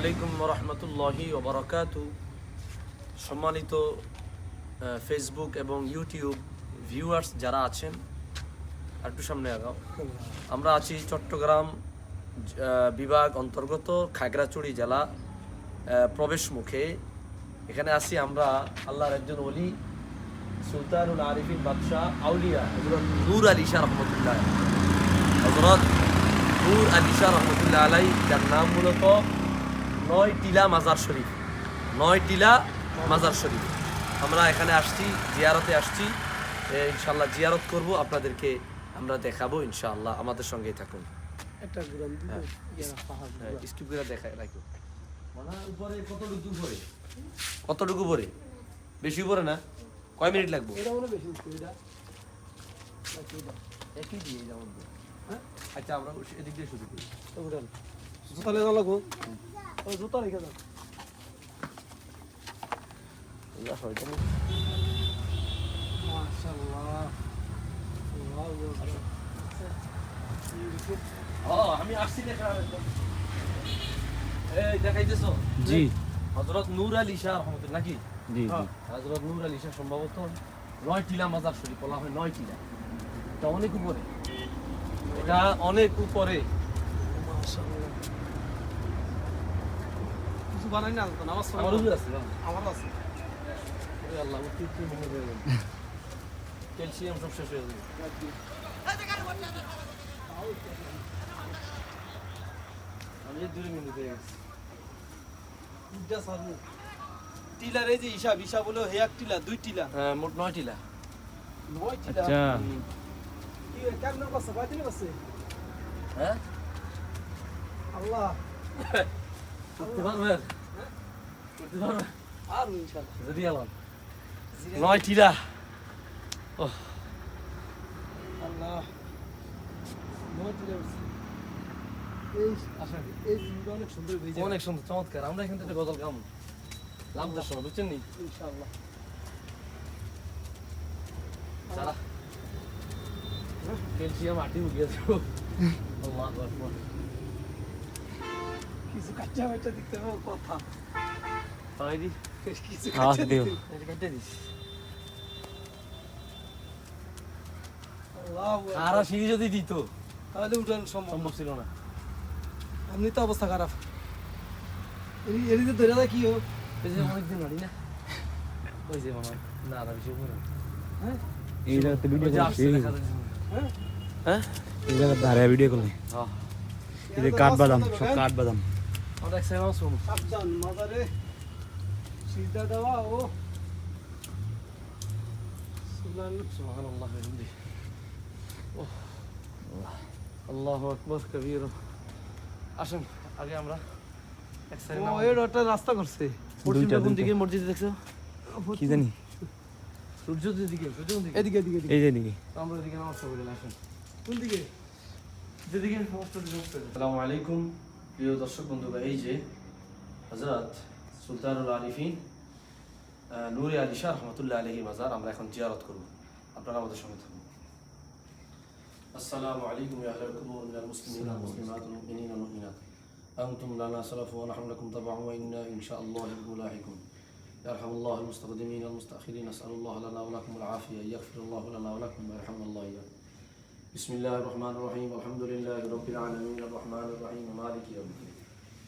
আলাইকুম রহমতুল্লাহি ওবরাকাত। সম্মানিত ফেসবুক এবং ইউটিউব ভিউয়ার্স যারা আছেন একটু সামনে আগাও। আমরা আছি চট্টগ্রাম বিভাগ অন্তর্গত খাগড়াছড়ি জেলা প্রবেশ মুখে। এখানে আছি আমরা আল্লাহর একজন অলি সুলতানুল আরিফিন বাদশাহ, আউলিয়া হজরত নূর আলী শাহ রহমতুল্লাহ। হজরত নূর আলী শাহ রহমতুল্লাহ আলাই যার নাম মূলত নয় টিলা মাজার শরীফ। নয় টিলা মাজার শরীফ। আমরা এখানে আসছি জিয়ারতে আসছি। ইনশাল্লাহ জিয়ারত করব আপনাদেরকে আমরা দেখাবো ইনশাআল্লাহ আমাদের সঙ্গেই থাকুন। একটা হ্যাঁ। হ্যাঁ, স্কিপ করে দেখায় রাখো। কতটুকু পরে কতটুকু বেশি উপরে না? কয় মিনিট লাগবে? একই দিয়ে হ্যাঁ? আচ্ছা আমরা এদিক দিয়ে শুরু করি। তো উঠান। জুতা লেগে লাগবো ও জুতা রেখে দাও। আমি আসছি এই দেখাইতেছো? জি। হযরত নূর আলী শাহ নাকি? জি জি। হযরত নূর আলী শাহ সম্ভবত নয় টিলা মাজার শরীফ বলা হয় নয় টিলা। এটা অনেক উপরে। এটা অনেক উপরে। মাশাআল্লাহ। বানাই না তো নামাজ আমার হুজুর আছে আমার আছে। ওরে আল্লাহ অতিরিক্ত মনে হয়ে ক্যালসিয়াম সব শেষ হয়ে যাবে আমি দূরে মিনিট হয়ে গেছি। দুইটা সারু টিলার এই যে হিসাব হিসাব হলো হে এক টিলা দুই টিলা। হ্যাঁ মোট নয় টিলা। নয় টিলা? আচ্ছা। কি কেমন করছে কয় টিলা করছে হ্যাঁ? আল্লাহ। করতে আর ইনশাআল্লাহ যদি আলাম। নয় টিলা আল্লাহ। নয় টিলা এই আসেন এই জিনিসটা অনেক সুন্দর হয়েছে অনেক সুন্দর চমৎকার। আমরা এখান থেকে গজল গাম। লামদার সময় বুঝছেন নি? ইনশাআল্লাহ। যারা ক্যালসিয়াম আটি উগিয়ে দেবো। আল্লাহ কিছু কাঁচা বাচ্চা দেখতে হবে কথা। কিছু দিও। সিঁড়ি যদি দিত তাহলে উঠান সম্ভব। সম্ভব ছিল না। এমনি তো অবস্থা খারাপ। কি হোক এই যে অনেকদিন বাড়ি না। ওই যে মামা না না বেশি উপরে হ্যাঁ? এই জায়গাতে ভিডিও। হ্যাঁ? হ্যাঁ? এই জায়গাতে দাঁড়ায় ভিডিও করলে। হ্যাঁ এই যে কাঠ বাদাম সব শুন সাবধান মাজারে সিদ্ধা দেওয়া ও। সুবহানাল্লাহ ওহ আল্লাহু। আকবার কবীর। আসেন আগে আমরা ও এর একটা রাস্তা করছে। দুইটা, কোন। দিকে? মসজিদ দেখছ? কি জানি? সূর্য দিকে সূর্য দিকে? এদিকে এদিকে এই যে দিকে তো আমরা এদিকে নমস্কার বলে আসেন। কোন দিকে? যেদিকে নমস্কার আসসালামু আলাইকুম প্রিয় দর্শক বন্ধুরা এই যে হযরত সুলতানুল আরিফিন আহ, নূরে আলী শাহ রহমতুল্লাহ আলহী মাজার আমরা এখন জিয়ারত করব আপনারা আমাদের সঙ্গে থাকুন আসসালামু আলাইকুম ইয়া আহলাল কুবুর মিনাল মুসলিমিন ওয়াল মুসলিমাত ওয়াল মুমিনিন ওয়াল মুমিনাত أنتم لنا سلف ونحن لكم تبع وإنا إن شاء الله بكم لاحقون يرحم الله المستقدمين والمستأخرين نسأل الله لنا ولكم العافية يغفر الله لنا ولكم ويرحمنا الله إياكم بسم الله الرحمن الرحيم الحمد لله رب العالمين الرحمن الرحيم مالك يوم الدين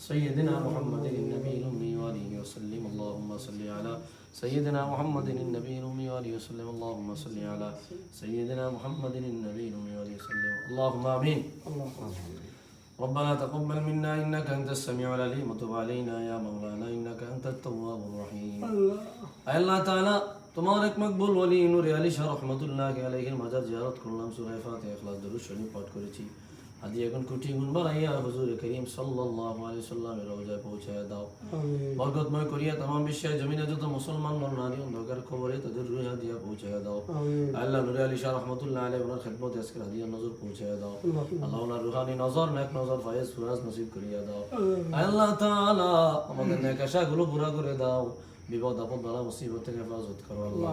سيدنا محمد النبي الأمي وآله وسلم اللهم صل على سيدنا محمد النبي الأمي وآله وسلم اللهم صل على سيدنا محمد النبي الأمي وآله وسلم اللهم آمين ربنا تقبل منا إنك أنت السميع العليم وتب علينا يا مولانا إنك أنت التواب الرحيم আল্লাহ তাআলা তোমার এক মকবুল ওলি নূরে আলী শাহ রহমতুল্লাহ আলাইহির মাজার জিয়ারত করলাম সূরা ফাতিহা ইখলাস দরুদ শরীফ পাঠ করেছি আদি এখন কোটি গুণ বানাইয়া হুজুর করিম সাল্লাল্লাহু আলাইহি সাল্লামের রওজায় পৌঁছায় দাও বরকতময় করিয়া तमाम বিশ্বের জমিনে যত মুসলমান নর নারী অন্ধকার কবরে তাদের রুহ হাদিয়া পৌঁছায় দাও আল্লাহ নুরে আলী শাহ রহমতুল্লাহ আলাইহি ওনার খেদমতে আজকের হাদিয়া নজর পৌঁছায় দাও আল্লাহ ওনার রুহানি নজর নেক নজর ফায়েজ ফুরাজ নসিব করিয়া দাও আল্লাহ তাআলা আমাদের নেক আশাগুলো পুরা করে দাও বিপদ আপদ বালা মুসিবত থেকে হেফাজত করো আল্লাহ।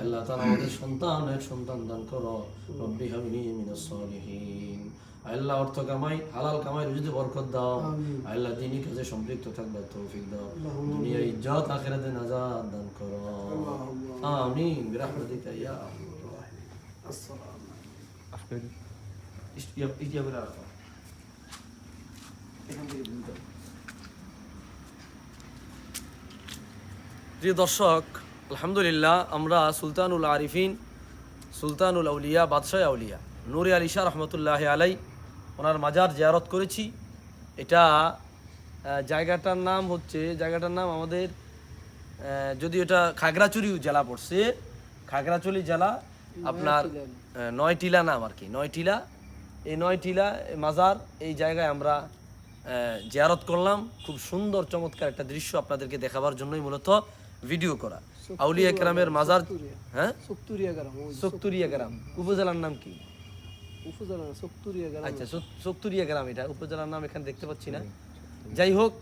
আল্লাহ। তাআলা আমাদের সন্তান এক সন্তান দান করো। রব্বি হাবলি মিনাস সালিহিন। আল্লাহ অর্থ কামাই হালাল কামাই রুজিতে বরকত দাও। আল্লাহ দিনই কাজে সম্পৃক্ত থাকবার তৌফিক দাও। দুনিয়া ইজ্জত আখিরাতে নাজাত দান করো। আমিন। বিরহমাতিকা ইয়া আরহামার রাহিমিন। ইস্তিয়া ইস্তিয়া করে এখান থেকে দুই দাও। প্রিয় দর্শক আলহামদুলিল্লাহ আমরা সুলতানুল আরিফিন সুলতানুল আউলিয়া বাদশাহ আউলিয়া নুরে আলী শাহ রহমতুল্লাহ আলাই ওনার মাজার জিয়ারত করেছি। এটা জায়গাটার নাম হচ্ছে জায়গাটার নাম আমাদের যদি এটা খাগড়াছড়ি জেলা পড়ছে খাগড়াছড়ি জেলা আপনার আহ, নয়টিলা নাম আর কি নয়টিলা এই নয়টিলা এই মাজার এই জায়গায় আমরা জিয়ারত করলাম। খুব সুন্দর চমৎকার একটা দৃশ্য আপনাদেরকে দেখাবার জন্যই মূলত ভিডিও করা। আউলিয়া কেরামের মাজার হ্যাঁ? সক্তুরিয়া গ্রাম উপজেলার নাম কি? আচ্ছা সত- গ্রাম এটা। উপজেলার নাম এখানে দেখতে পাচ্ছি না। যাই হোক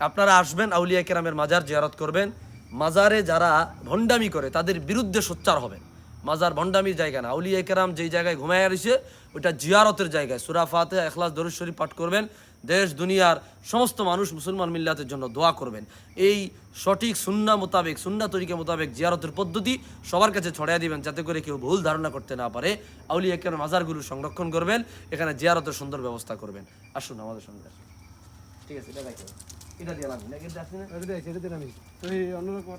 আপনারা আসবেন আউলিয়া কেরামের মাজার জিয়ারত করবেন। মাজারে যারা ভণ্ডামি করে তাদের বিরুদ্ধে সোচ্চার হবেন। মাজার ভণ্ডামির জায়গা না। আউলিয়া কেরাম যেই জায়গায় ঘুমায় রয়েছে ওইটা জিয়ারতের জায়গায়। সুরা ফাতে এখলাস দরুদ শরীফ পাঠ করবেন। দেশ, দুনিয়ার সমস্ত মানুষ মুসলমান মিল্লাতের জন্য দোয়া করবেন। এই সঠিক সুন্না মোতাবেক, সুন্না তরিকা মোতাবেক জিয়ারতের পদ্ধতি সবার কাছে ছড়াই দিবেন, যাতে করে কেউ ভুল ধারণা করতে না পারে। আউলিয়া কেরাম মাজারগুলো সংরক্ষণ করবেন, এখানে জিয়ারতের সুন্দর ব্যবস্থা করবেন। আসুন আমাদের সঙ্গে ঠিক আছে, এটা এটা দিয়ে লাগবে। এটা দিলাম আমি। অন্যরকম